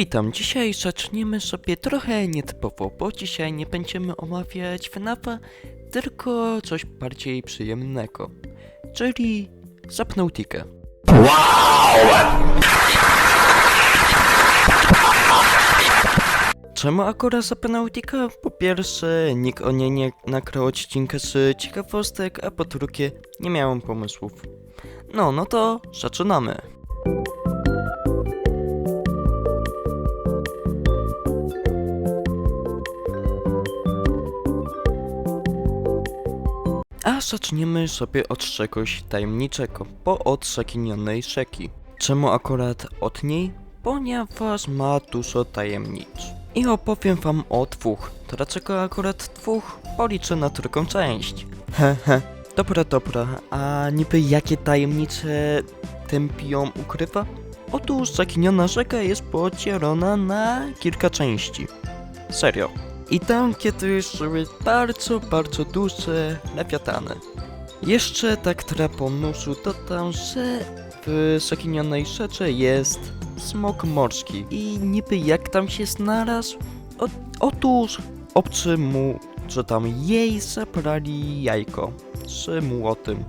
witam. Dzisiaj zaczniemy sobie trochę nietypowo, bo dzisiaj nie będziemy omawiać FNAFa, tylko coś bardziej przyjemnego. Czyli Subnautikę. Czemu akurat Subnautica? Po pierwsze, nikt o niej nie nagrał odcinka z ciekawostek, a po drugie, nie miałem pomysłów. No, no to zaczynamy. Zaczniemy sobie od czegoś tajemniczego, bo od rzeki. Czemu akurat od niej? Ponieważ ma dużo tajemnic. I opowiem wam o dwóch. Dlaczego akurat dwóch? Policzę na drugą część. Hehe. Dobra, dobra, a niby jakie tajemnice ten biom ukrywa? Otóż zaginiona rzeka jest podzielona na kilka części. Serio. I tam kiedyś żyły bardzo, bardzo duże lewiatany. Jeszcze tak trapą nóżu dodam, że w zaginionej rzece jest smok morski. I niby jak tam się znalazł? O, otóż obcy mu, że tam jej zabrali jajko z młotym.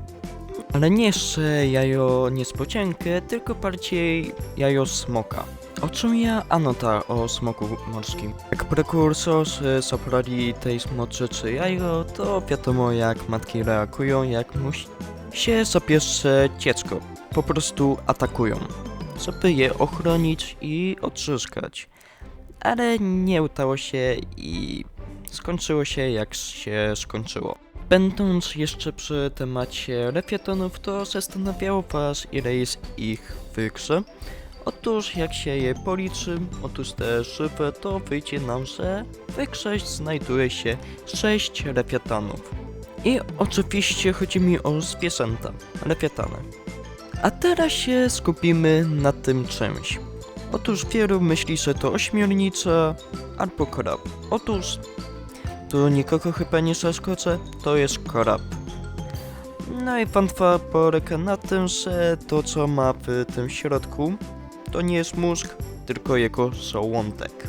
Ale nie jeszcze jajo niespodziankę, tylko bardziej jajo smoka. O czym ja? Ano ta, o smoku morskim. Jak prekursorzy zabrali tej smoczy czy jajo, to wiadomo jak matki reagują, jak musi się zabierze dziecko. Po prostu atakują, żeby je ochronić i odzyskać. Ale nie udało się i skończyło się jak się skończyło. Będąc jeszcze przy temacie lewiatonów, to zastanawiało was ile jest ich w grze. Otóż jak się je policzy, otóż te żywe, to wyjdzie nam, że w grze znajduje się 6 lewiatanów. I oczywiście chodzi mi o zwierzęta, lewiatany. A teraz się skupimy na tym czymś. Otóż wielu myśli, że to ośmiornica albo krab. Otóż tu nikogo chyba nie zaszkodzę, to jest krab. No i wątpa polega na tym, że to co ma w tym środku to nie jest mózg, tylko jego żołądek.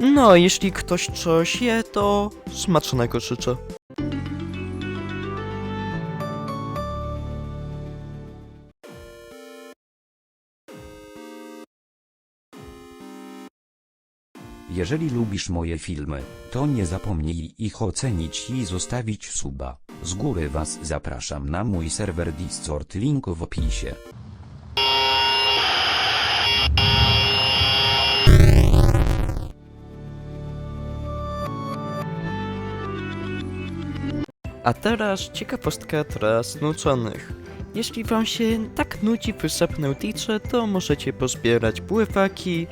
No, jeśli ktoś coś je, to smacznego życzę. Jeżeli lubisz moje filmy, to nie zapomnij ich ocenić i zostawić suba. Z góry was zapraszam na mój serwer Discord link w opisie. A teraz ciekawostka dla znuczonych. Jeśli wam się tak nudzi w Subnautice, to możecie pozbierać pływaki,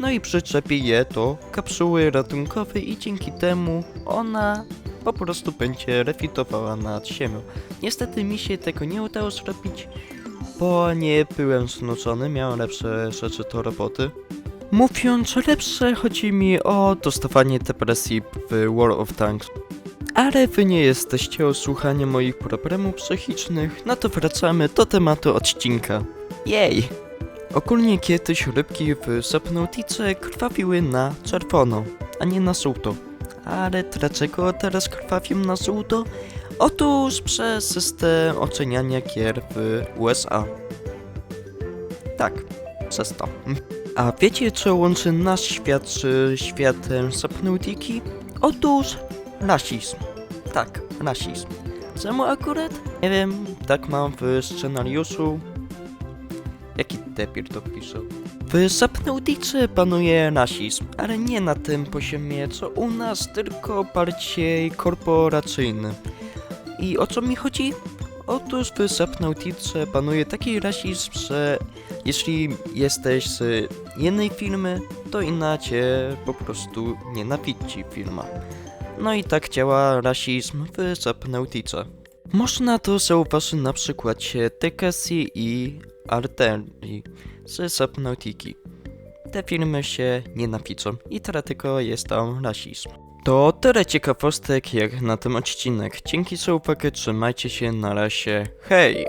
no i przyczepi je do kapsuły ratunkowej i dzięki temu ona po prostu będzie refitowała nad ziemią. Niestety mi się tego nie udało zrobić, bo nie byłem znudzony, miałem lepsze rzeczy do roboty. Mówiąc lepsze, chodzi mi o dostawanie depresji w World of Tanks. Ale wy nie jesteście o słuchanie moich problemów psychicznych, no to wracamy do tematu odcinka. Jej! Ogólnie kiedyś rybki w Subnautice krwawiły na czerwono, a nie na żółto. Ale dlaczego teraz krwawią na żółto? Otóż przez system oceniania gier w USA. Tak, przez to. A wiecie co łączy nasz świat z światem Subnautiki? Otóż rasizm. Tak, rasizm. Czemu akurat? Nie wiem, tak mam w scenariuszu. Jaki debil to pisze? W Subnautice panuje rasizm, ale nie na tym poziomie co u nas, tylko bardziej korporacyjny. I o co mi chodzi? Otóż w Subnautice panuje taki rasizm, że jeśli jesteś z jednej firmy, to inna cię po prostu nienawidzi firma. No i tak działa rasizm w Subnautice. Można to zauważyć na przykładzie Tekasi i Arterii z Subnautiki. Te filmy się nienawidzą i dlatego jest tam rasizm. To tyle ciekawostek jak na ten odcinek. Dzięki za uwagę, trzymajcie się, na razie, hej!